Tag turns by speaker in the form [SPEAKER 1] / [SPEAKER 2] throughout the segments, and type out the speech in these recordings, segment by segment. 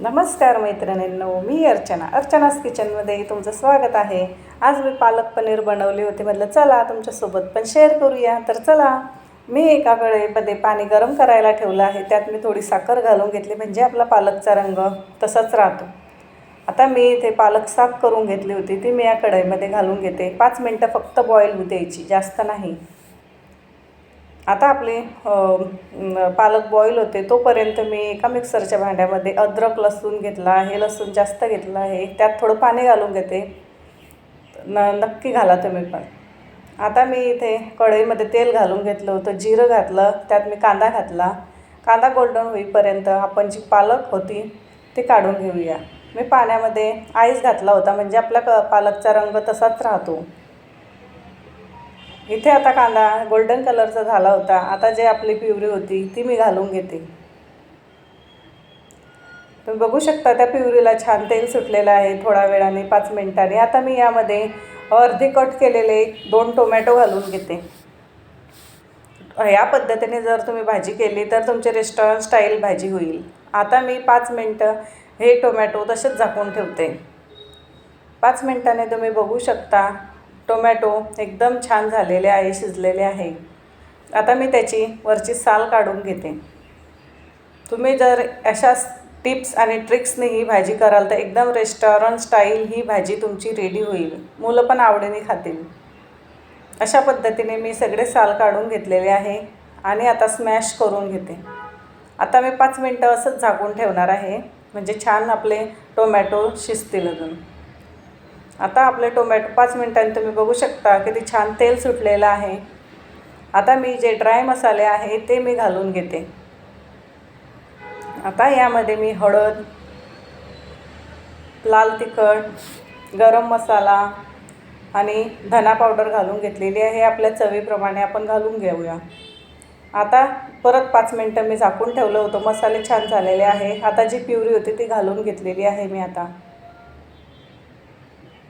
[SPEAKER 1] नमस्कार मैत्रिणींनो मी अर्चना. अर्चनास किचनमध्ये तुमचं स्वागत आहे. आज मी पालक पनीर बनवले होते. म्हटलं चला तुमच्यासोबत पण शेअर करूया. तर चला मी एका कढईमध्ये पाणी गरम करायला ठेवलं आहे. त्यात मी थोडी साखर घालून घेतली म्हणजे आपला पालकचा रंग तसाच राहतो. आता मी इथे पालक साफ करून घेतली होती. ती मी या कढईमध्ये घालून घेते. पाच मिनटं फक्त बॉईल होऊ द्यायची जास्त नाही. आता आपले पालक बॉईल होते तोपर्यंत मी एका मिक्सरच्या भांड्यामध्ये अद्रक लसूण घेतला आहे लसूण जास्त घेतलं आहे त्यात थोडं पाणी घालून घेते. न नक्की घाला तुम्ही पण. आता मी इथे कढईमध्ये तेल घालून घेतलं होतं जिरं घातलं त्यात मी कांदा घातला. कांदा गोल्डन होईपर्यंत आपण जी पालक होती ती काढून घेऊया. मी पाण्यामध्ये आईस घातला होता म्हणजे आपला क पालकचा रंग तसाच राहतो. इथे आता कांदा गोल्डन कलरचा झाला होता. आता जे आपली पिवरी होती ती मी घालून घेते. तुम्ही बघू शकता त्या पिवरीला छान तेल सुटलेलं आहे थोड्या वेळाने पाच मिनिटांनी. आता मी यामध्ये अर्धे कट केलेले दोन टोमॅटो घालून घेते. या पद्धतीने जर तुम्ही भाजी केली तर तुमची रेस्टॉरंट स्टाईल भाजी होईल. आता मी पाच मिनटं हे टोमॅटो तसेच झाकून ठेवते. पाच मिनटाने तुम्ही बघू शकता टोमॅटो एकदम छान झालेले आहे शिजलेले आहे. आता मी त्याची वरची साल काढून घेते. तुम्ही जर अशा टिप्स आणि ट्रिक्सने ही भाजी कराल तर एकदम रेस्टॉरंट स्टाईल ही भाजी तुमची रेडी होईल. मुलं पण आवडीने खातील. अशा पद्धतीने मी सगळे साल काढून घेतलेले आहे आणि आता स्मॅश करून घेते. आता मी पाच मिनटं असंच झाकून ठेवणार आहे. म्हणजे छान आपले टोमॅटो शिजतील अजून. आता आपले टोमॅटो पाच मिनटांनी तुम्ही बघू शकता किती छान तेल सुटलेलं आहे. आता मी जे ड्राय मसाले आहे ते मी घालून घेते. आता यामध्ये मी हळद लाल तिखट गरम मसाला आणि धना पावडर घालून घेतलेली आहे. आपल्या चवीप्रमाणे आपण घालून घेऊया. आता परत पाच मिनटं मी झाकून ठेवलं होतं. मसाले छान झालेले आहे. आता जी प्युरी होती ती घालून घेतलेली आहे मी आता.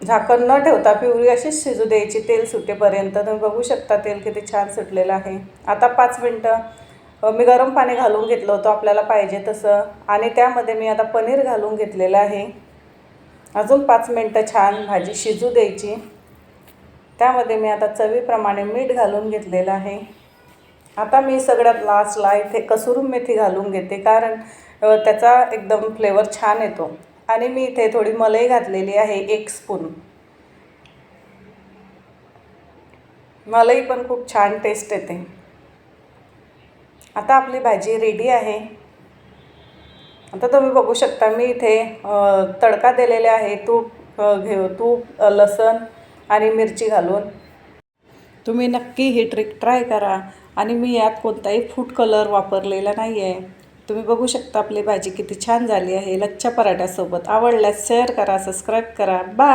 [SPEAKER 1] झाकण न ठेवता पिवळी अशीच शिजू द्यायची तेल सुटेपर्यंत. तुम्ही बघू शकता तेल किती छान सुटलेलं आहे. आता पाच मिनटं मी गरम पाणी घालून घेतलं होतं आपल्याला पाहिजे तसं. आणि त्यामध्ये मी आता पनीर घालून घेतलेलं आहे. अजून पाच मिनटं छान भाजी शिजू द्यायची. त्यामध्ये मी आता चवीप्रमाणे मीठ घालून घेतलेलं आहे. आता मी सगळ्यात लास्टला इथे कसुरून मेथी घालून घेते कारण त्याचा एकदम फ्लेवर छान येतो. आणि मी इथे थोडी मलई घातलेली आहे एक स्पून मलाई पण खूप छान टेस्ट येते. आता आपली भाजी रेडी आहे. आता तुम्ही बघू शकता मी इथे तडका दिलेले आहे तूप घेऊ तूप लसण आणि मिरची घालून. तुम्ही नक्की ही ट्रिक ट्राय करा आणि मी यात कोणताही फूड कलर वापरलेला नाही आहे तुम्ही बघू शकता आपली भाजी किती छान झाली आहे. लच्छा पराठ्यासोबत आवडल्यास शेअर करा सबस्क्राईब करा. बाय